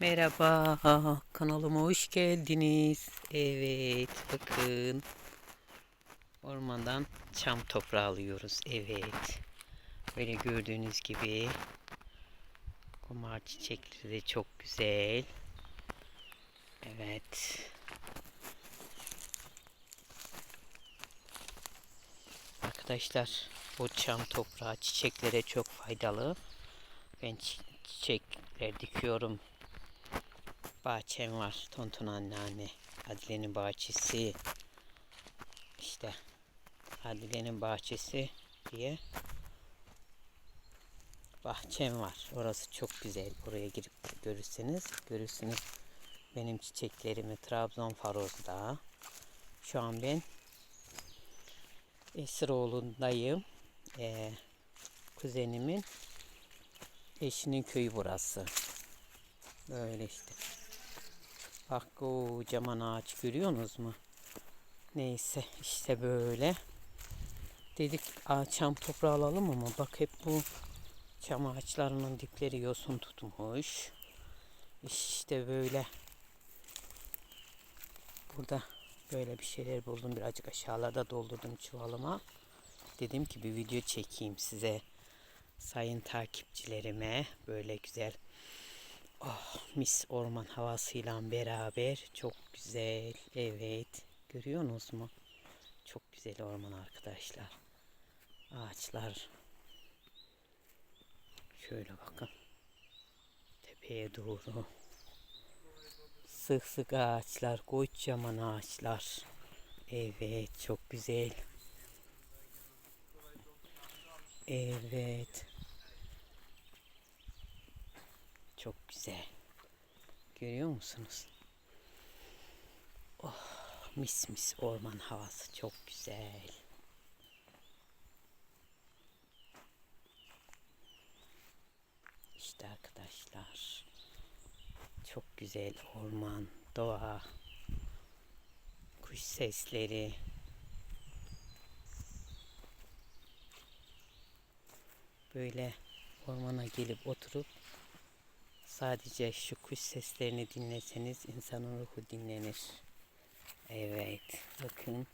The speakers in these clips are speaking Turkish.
Merhaba, kanalıma hoş geldiniz. Evet, bakın. Ormandan çam toprağı alıyoruz. Evet. Böyle gördüğünüz gibi kumar çiçekleri de çok güzel. Evet. Arkadaşlar, bu çam toprağı çiçeklere çok faydalı. Ben çi- çiçekler dikiyorum bahçem var. Tontun anneanne. Adile'nin bahçesi. İşte Adile'nin bahçesi diye bahçem var. Orası çok güzel. Oraya girip görürseniz görürsünüz benim çiçeklerimi Trabzon Faroz'da. Şu an ben Esiroğlu'ndayım. Ee, kuzenimin eşinin köyü burası. Böyle işte. Bak kocaman ağaç görüyorsunuz mu? Neyse işte böyle. Dedik "Aa, çam toprağı alalım ama bak hep bu çam ağaçlarının dipleri yosun tutmuş. İşte böyle. Burada böyle bir şeyler buldum. Birazcık aşağılarda doldurdum çuvalıma. Dedim ki bir video çekeyim size. Sayın takipçilerime böyle güzel Oh, mis orman havasıyla beraber çok güzel. Evet. Görüyorsunuz mu? Çok güzel orman arkadaşlar. Ağaçlar. Şöyle bakın. Tepeye doğru. Sık sık ağaçlar. Kocaman ağaçlar. Evet. Çok güzel. Evet. Çok güzel. Görüyor musunuz? Oh, mis mis orman havası çok güzel. İşte arkadaşlar. Çok güzel orman, doğa, kuş sesleri. Böyle ormana gelip oturup Sadece şu kuş seslerini dinleseniz insanın ruhu dinlenir. Evet, bakın.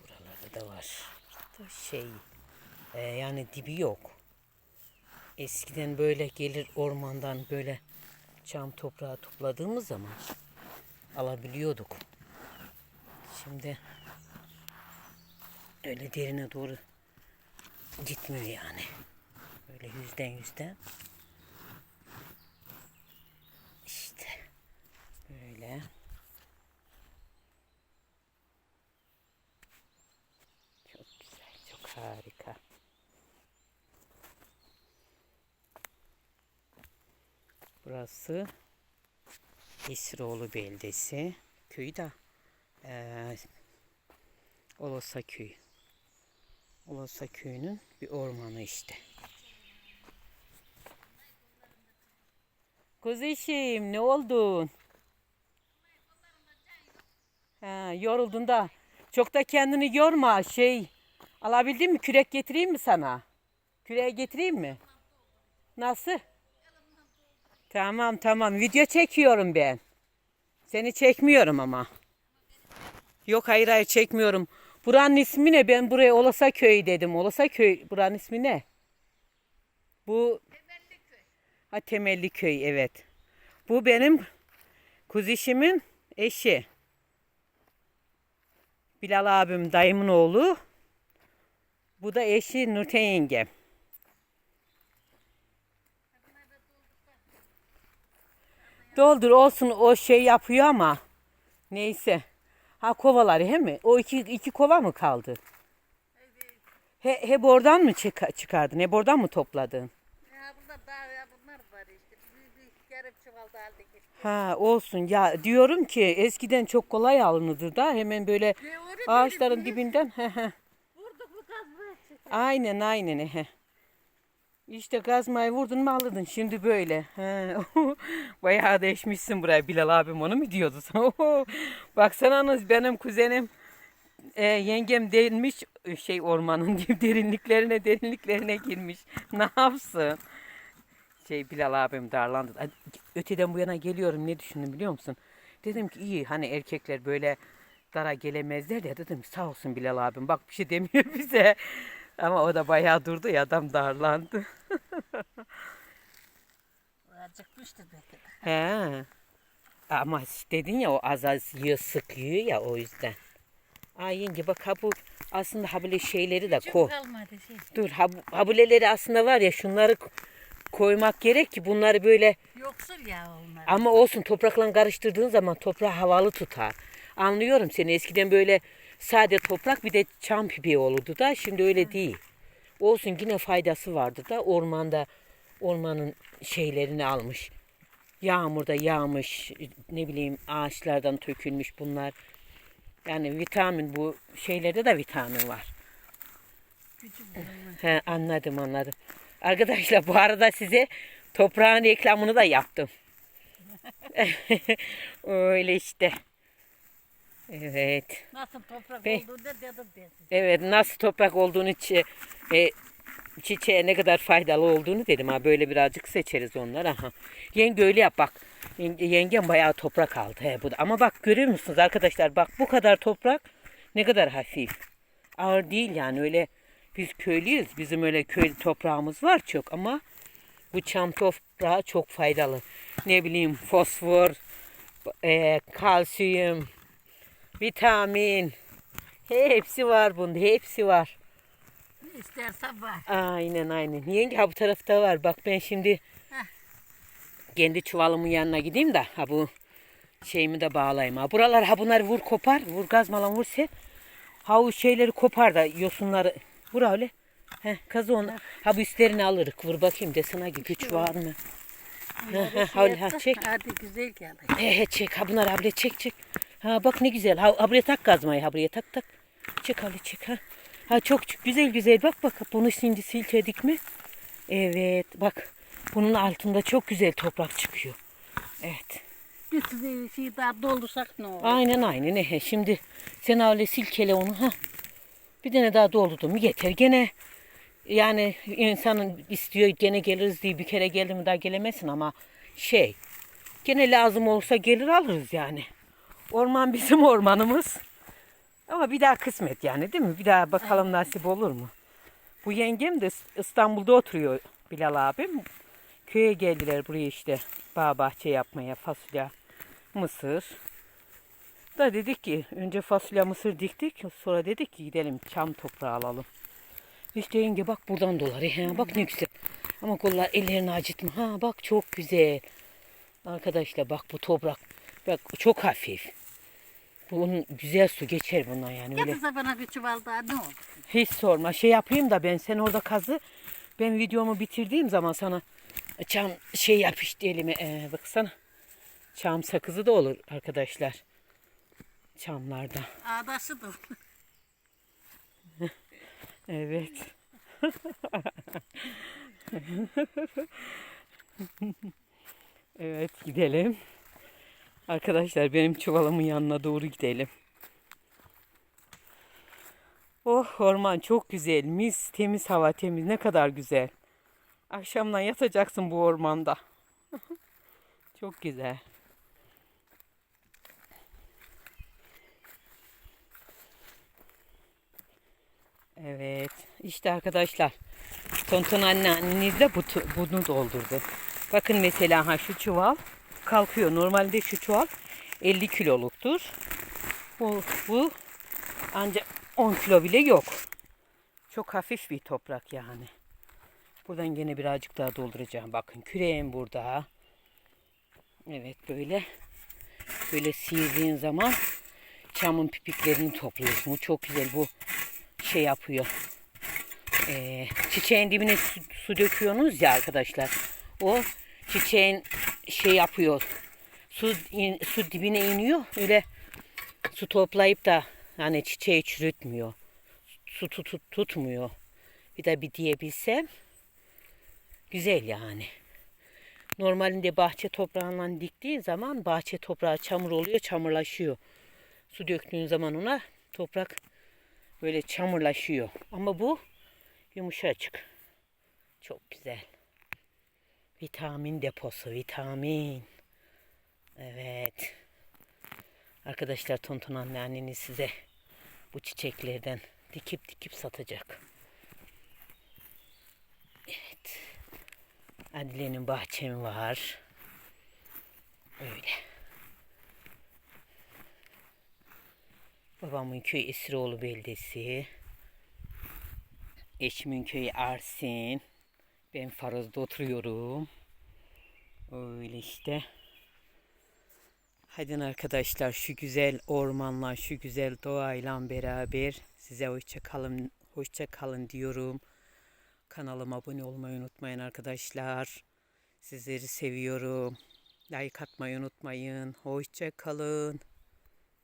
Buralarda da var. Şey, e, yani dibi yok. Eskiden böyle gelir ormandan böyle çam toprağı topladığımız zaman alabiliyorduk. Şimdi öyle derine doğru gitmiyor yani. Böyle yüzden yüzden. İşte böyle. Çok güzel, çok harika. Burası Esiroğlu beldesi. Köyü de eee Olosa köyü. Olosa köyünün bir ormanı işte. Kuzişim ne oldun? Ha, yoruldun da. Çok da kendini yorma şey. Alabildin mi? Kürek getireyim mi sana? Küreği getireyim mi? Nasıl? Tamam tamam video çekiyorum ben. Seni çekmiyorum ama. Yok hayır hayır çekmiyorum. Buranın ismi ne? Ben buraya Olasa Köyü dedim. Olasa Köy. Buranın ismi ne? Bu Ha Temelli Köy evet. Bu benim kuzişimin eşi. Bilal abim dayımın oğlu. Bu da eşi Nurten yengem. Doldur olsun o şey yapıyor ama neyse. Ha kovaları he mi? O iki, iki kova mı kaldı? He, hep oradan mı çıka- çıkardın? Hep oradan mı topladın? Ya burada daha ya bunlar var işte. Bir, bir yarım çuvalda aldık işte. Ha olsun ya diyorum ki eskiden çok kolay alınırdı da hemen böyle öyle ağaçların böyle dibinden. Vurduk buraya çıktı. Aynen aynen he. İşte gazmayı vurdun mu alırdın şimdi böyle. He. Bayağı değişmişsin buraya Bilal abim onu mu diyordu sana? Baksana nasıl benim kuzenim e, yengem değilmiş şey ormanın derinliklerine derinliklerine girmiş. Ne yapsın? Şey Bilal abim darlandı. Öteden bu yana geliyorum ne düşündüm biliyor musun? Dedim ki iyi hani erkekler böyle dara gelemezler ya dedim sağ olsun Bilal abim bak bir şey demiyor bize. Ama o da bayağı durdu ya adam darlandı. Acıkmıştır belki de. He. Ama dedin ya o az az yiyor sık yiyor ya o yüzden. Ay yenge bak ha bu aslında ha böyle şeyleri de koy. Çok kalmadı şey. Dur ha, bu- habuleleri aslında var ya şunları koymak gerek ki bunları böyle Yoksul ya onlar. ama olsun toprakla karıştırdığın zaman toprağı havalı tutar. Anlıyorum seni eskiden böyle sade toprak bir de çam pipi olurdu da şimdi öyle değil. Olsun yine faydası vardı da ormanda ormanın şeylerini almış. Yağmurda yağmış ne bileyim ağaçlardan tökülmüş bunlar. Yani vitamin bu şeylerde de vitamin var. Olmaz. He, anladım anladım. Arkadaşlar bu arada size toprağın reklamını da yaptım. Öyle işte. Evet. Nasıl toprak Be- olduğunu da dedim ben size. Evet nasıl toprak olduğunu e, çiçeğe ne kadar faydalı olduğunu dedim ha böyle birazcık seçeriz onları aha. Yenge öyle yap bak. Yenge, yengem bayağı toprak aldı he bu da. Ama bak görüyor musunuz arkadaşlar bak bu kadar toprak ne kadar hafif. Ağır değil yani öyle biz köylüyüz. Bizim öyle köy toprağımız var çok ama bu çam toprağı çok faydalı. Ne bileyim fosfor, e, kalsiyum, vitamin, hepsi var bunda, hepsi var. İstersen var. Aynen aynen. Yenge ha bu tarafta var. Bak ben şimdi Heh. kendi çuvalımın yanına gideyim de ha bu şeyimi de bağlayayım. Ha buralar ha bunları vur kopar. Vur gazmalan vur sen. Ha o şeyleri kopar da yosunları vur öyle. Heh, kazı onu. Ha bu üstlerini alırık. Vur bakayım desene ki güç var mı? Bunları ha, şey öyle, ha, çek. Hadi güzel geldi. He he çek. Ha bunları abla çek çek. Ha bak ne güzel. Ha, ha buraya tak gazmayı. Ha buraya tak tak. Çek abla çek ha. Ha çok çok güzel güzel. Bak bak bunu şimdi silkeledik mi? Evet bak. Bunun altında çok güzel toprak çıkıyor. Evet. Bir size şey daha doldursak ne olur? Aynen aynen. Ehe. Şimdi sen öyle silkele onu. ha. Bir tane daha doldurdum. Yeter. Gene yani insanın istiyor gene geliriz diye bir kere geldi mi daha gelemezsin ama şey gene lazım olursa gelir alırız yani. Orman bizim ormanımız. Ama bir daha kısmet yani değil mi? Bir daha bakalım nasip olur mu? Bu yengem de İstanbul'da oturuyor Bilal abim. Köye geldiler buraya işte bağ bahçe yapmaya fasulye, mısır. Da dedik ki önce fasulye mısır diktik sonra dedik ki gidelim çam toprağı alalım. İşte yenge bak buradan dolar. He, bak ne güzel. Ama kollar ellerini acıtma. Ha bak çok güzel. Arkadaşlar bak bu toprak. Bak çok hafif. Bunun güzel su geçer bundan yani öyle. Getirse bana bir çuval daha ne olur? Hiç sorma. Şey yapayım da ben sen orada kazı. Ben videomu bitirdiğim zaman sana çam şey yap işte elime. Ee, baksana. Çam sakızı da olur arkadaşlar. Çamlarda. Ağdaşıdır. Evet. evet gidelim. Arkadaşlar benim çuvalımın yanına doğru gidelim. Oh orman çok güzel. Mis temiz hava temiz ne kadar güzel. Akşamdan yatacaksın bu ormanda. çok güzel. Evet. işte arkadaşlar. Tonton anneanneniz de bu, bunu doldurdu. Bakın mesela ha şu çuval kalkıyor. Normalde şu çuval 50 kiloluktur. Bu, bu ancak 10 kilo bile yok. Çok hafif bir toprak yani. Buradan gene birazcık daha dolduracağım. Bakın küreğim burada. Evet böyle. Böyle sıyırdığın zaman çamın pipiklerini topluyorsun. Bu çok güzel. Bu şey yapıyor. Ee, çiçeğin dibine su, su döküyorsunuz ya arkadaşlar. O çiçeğin şey yapıyor. Su in- su dibine iniyor. Öyle su toplayıp da hani çiçeği çürütmüyor. Su tut, tut- tutmuyor. Bir de bir diyebilsem güzel yani. Normalinde bahçe toprağından diktiğin zaman bahçe toprağı çamur oluyor, çamurlaşıyor. Su döktüğün zaman ona toprak böyle çamurlaşıyor. Ama bu yumuşacık. Çok güzel. Vitamin deposu, vitamin. Evet. Arkadaşlar Tonton anneanneniz size bu çiçeklerden dikip dikip satacak. Evet. Adile'nin bahçemi var. Öyle. Babamın köyü Esiroğlu beldesi. Eşimin köyü Arsin. Ben Faroz'da oturuyorum. Öyle işte. Hadi arkadaşlar şu güzel ormanla, şu güzel doğayla beraber size hoşça kalın, hoşça kalın diyorum. Kanalıma abone olmayı unutmayın arkadaşlar. Sizleri seviyorum. Like atmayı unutmayın. Hoşça kalın.